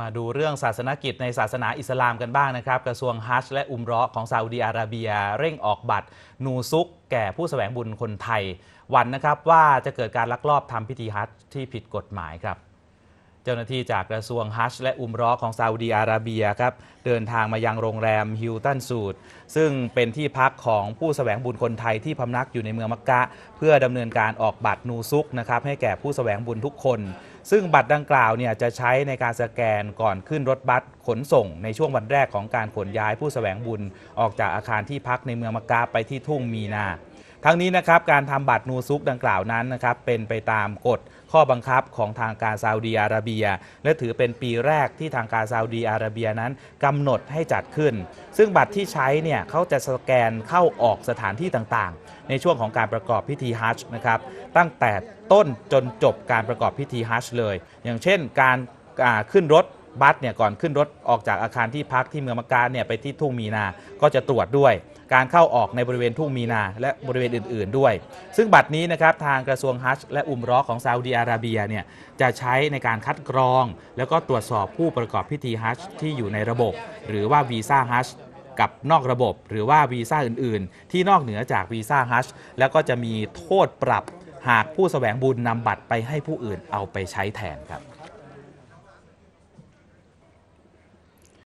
มาดูเรื่องศาสนกิจในศาสนาอิสลามกันบ้างนะครับ กระทรวงฮัจและอุมเราะห์ของซาอุดีอาระเบีย เร่งออกบัตร นูซุก แก่ผู้แสวงบุญคนไทย วันนะครับว่าจะเกิดการลักลอบทำพิธีฮัจที่ผิดกฎหมายครับ เจ้าหน้าที่จากกระทรวงฮัจญ์และอุมราะห์ของซาอุดีอาระเบียครับเดินทางมายังโรงแรมฮิลตันสูดซึ่งเป็นที่พักของผู้แสวงบุญคนไทยที่พำนักอยู่ในเมืองมักกะ เพื่อดำเนินการออกบัตรนูซุกนะครับให้แก่ผู้แสวงบุญทุกคน ซึ่งบัตรดังกล่าวเนี่ยจะใช้ในการสแกนก่อนขึ้นรถบัสขนส่ง ในช่วงวันแรกของการขนย้ายผู้แสวงบุญออกจากอาคารที่พักในเมืองมักกะไปที่ทุ่งมีนา ทั้งนี้นะครับการทำบัตรนูซุกดังกล่าวนั้นนะครับเป็นไปตามกฎข้อบังคับของทางการซาอุดีอาระเบีย และถือเป็นปีแรกที่ทางการซาอุดีอาระเบียนั้นกำหนดให้จัดขึ้น ซึ่งบัตรที่ใช้เนี่ยเขาจะสแกนเข้าออกสถานที่ต่างๆ ในช่วงของการประกอบพิธีฮัจญ์นะครับตั้งแต่ต้นจนจบการประกอบพิธีฮัจญ์เลย อย่างเช่นการขึ้นรถ บัสเนี่ยก่อนขึ้นรถออกจากอาคารที่พักที่เมืองมักกะเนี่ยไปที่ทุ่งมีนา ก็จะตรวจด้วย การเข้าออกในบริเวณทุ่งมีนา และบริเวณอื่น ๆ ด้วย ซึ่งบัตรนี้นะครับทางกระทรวงฮัจญ์และอุมราะห์ของซาอุดีอาระเบียเนี่ยจะใช้ในการคัดกรอง แล้วก็ตรวจสอบผู้ประกอบพิธีฮัจญ์ที่อยู่ในระบบ หรือว่าวีซ่าฮัจญ์กับนอกระบบ หรือว่าวีซ่าอื่น ๆ ที่นอกเหนือจากวีซ่าฮัจญ์แล้วก็จะมีโทษปรับหากผู้แสวงบุญนำบัตรไปให้ผู้อื่นเอาไปใช้แทนครับ